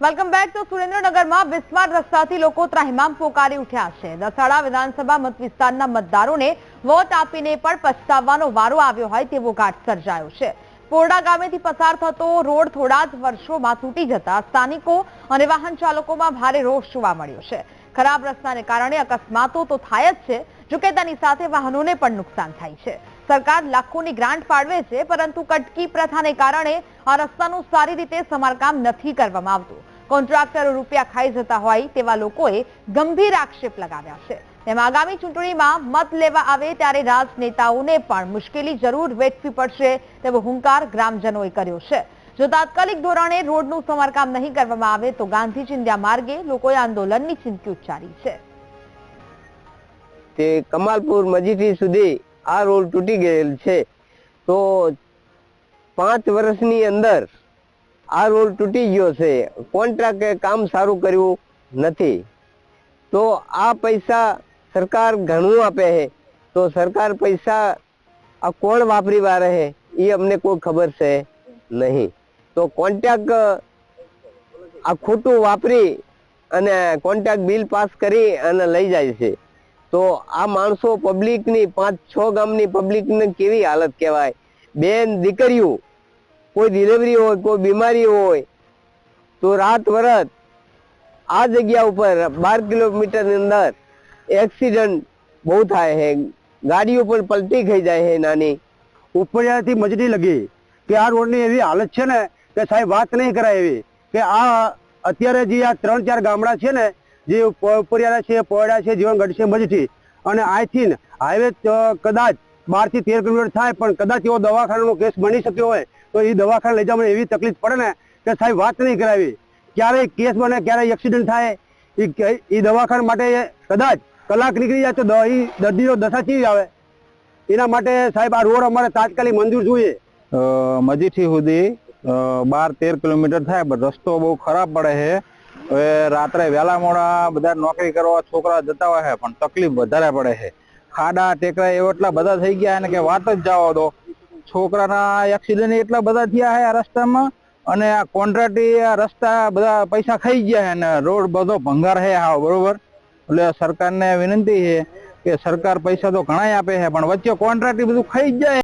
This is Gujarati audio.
વેલકમ બેક તો સુરેન્દ્રનગરમાં બિસ્માર રસ્તાથી લોકો ત્રાહિમામ પોકારી ઉઠ્યા છે. દસાડા વિધાનસભા મતવિસ્તારના મતદારોને વોટ આપીને પણ પછતાવવાનો વારો આવ્યો હોય તેવો ઘાટ સર્જાયો છે. પોરડા ગામેથી પસાર થતો રોડ થોડા જ વર્ષોમાં તૂટી જતા સ્થાનિકો અને વાહન ચાલકોમાં ભારે રોષ જોવા મળ્યો છે. ખરાબ રસ્તાને કારણે અકસ્માતો તો થાય જ છે જોકે તેની સાથે વાહનોને પણ નુકસાન થાય છે. સરકાર લાખોની ગ્રાન્ટ ફાળવે છે, પરંતુ કટકી પ્રથાને કારણે આ રસ્તાનું સારી રીતે સમારકામ નથી કરવામાં આવતું. કોન્ટ્રાક્ટરો રૂપિયા ખાઈ જતા હોય તેવા લોકોએ ગંભીર આક્ષેપ લગાવ્યા છે. તેમાં આગામી ચૂંટણીમાં મત લેવા આવે ત્યારે રાજનેતાઓને પણ મુશ્કેલી જરૂર વેઠવી પડશે તેવો હુંકાર ગ્રામજનોએ કર્યો છે. જો તાત્કાલિક ધોરણે રોડનું સમારકામ નહીં કરવામાં આવે તો ગાંધી ચિંધ્યા માર્ગે લોકોએ આંદોલનની ચીમકી ઉચ્ચારી છે. તે કમાલપુર મજીઠી સુધી આ રોડ તૂટી ગયેલ છે. તો પાંચ વર્ષની અંદર આ રોલ તૂટી ગયો છે. કોન્ટ્રાક્ટે કામ સારું કર્યું નથી. તો આ પૈસા સરકાર ઘણું આપે છે. તો સરકાર પૈસા આ કોણ વાપરી વારે છે? એ અમને કોઈ ખબર છે નહીં. તો કોન્ટ્રાક્ટ આ ખોટું વાપરી અને કોન્ટ્રાક્ટ બિલ પાસ કરી અને લઈ જાય છે. તો આ માણસો પબ્લિકની પાંચ છ ગામની પબ્લિકને કેવી હાલત કહેવાય? બેન દીકરીઓ કોઈ ડિલિવરી હોય, કોઈ બીમારી હોય, તો રાત વરત આ જગ્યા ઉપર બાર કિલોમીટરની અંદર એક્સિડન્ટ બહુ થાય છે. ગાડીઓ પણ પલટી ખાઈ જાય છે નાની. ઉપરથી મજડી લગી કે આ રોડની એવી હાલત છે ને કે સાહેબ વાત નહીં કરાય એવી. કે આ અત્યારે જે આ ત્રણ ચાર ગામડા છે ને, જે ઉપરિયાળા છે પોયડા છે, જીવનગઢ છે મજડી અને અહીંથી હાઈવે કદાચ બારથી તેર કિલોમીટર થાય, પણ કદાચ એવો દવાખાનાનો કેસ બની શક્યો હોય, તો એ દવાખાને લઈ જવાની એવી તકલીફ પડે ને, કે સાહેબ વાત નહીં કરાવી. ક્યારેય કેસ બને, ક્યારેય એક્સિડન્ટ થાય, એ એ દવાખાના માટે કદાચ કલાક નીકળી જાય તો દર્દીનો દશા કેવી આવે. એના માટે સાહેબ આ રોડ અમારે તાત્કાલિક મંજૂર જોઈએ. મજીથી સુધી બાર તેર કિલોમીટર થાય, પણ રસ્તો બહુ ખરાબ પડે છે. હવે રાત્રે વહેલા મોડા બધા નોકરી કરવા છોકરા જતા હોય છે, પણ તકલીફ વધારે પડે છે. ખાડા, ટેકરા એવા એટલા બધા થઈ ગયા છે ને કે વાત જ જવા દો છોકરાના એક્સિડન્ટ એટલા બધા થયા છે આ રસ્તામાં અને આ કોન્ટ્રાક્ટી આ રસ્તા બધા પૈસા ખાઈ ગયા છે અને રોડ બધો ભંગાર છે હા બરોબર? એટલે સરકારને વિનંતી છે કે સરકાર પૈસા તો ઘણા આપે છે, પણ વચ્ચે કોન્ટ્રાક્ટી બધું ખાઈ જાય.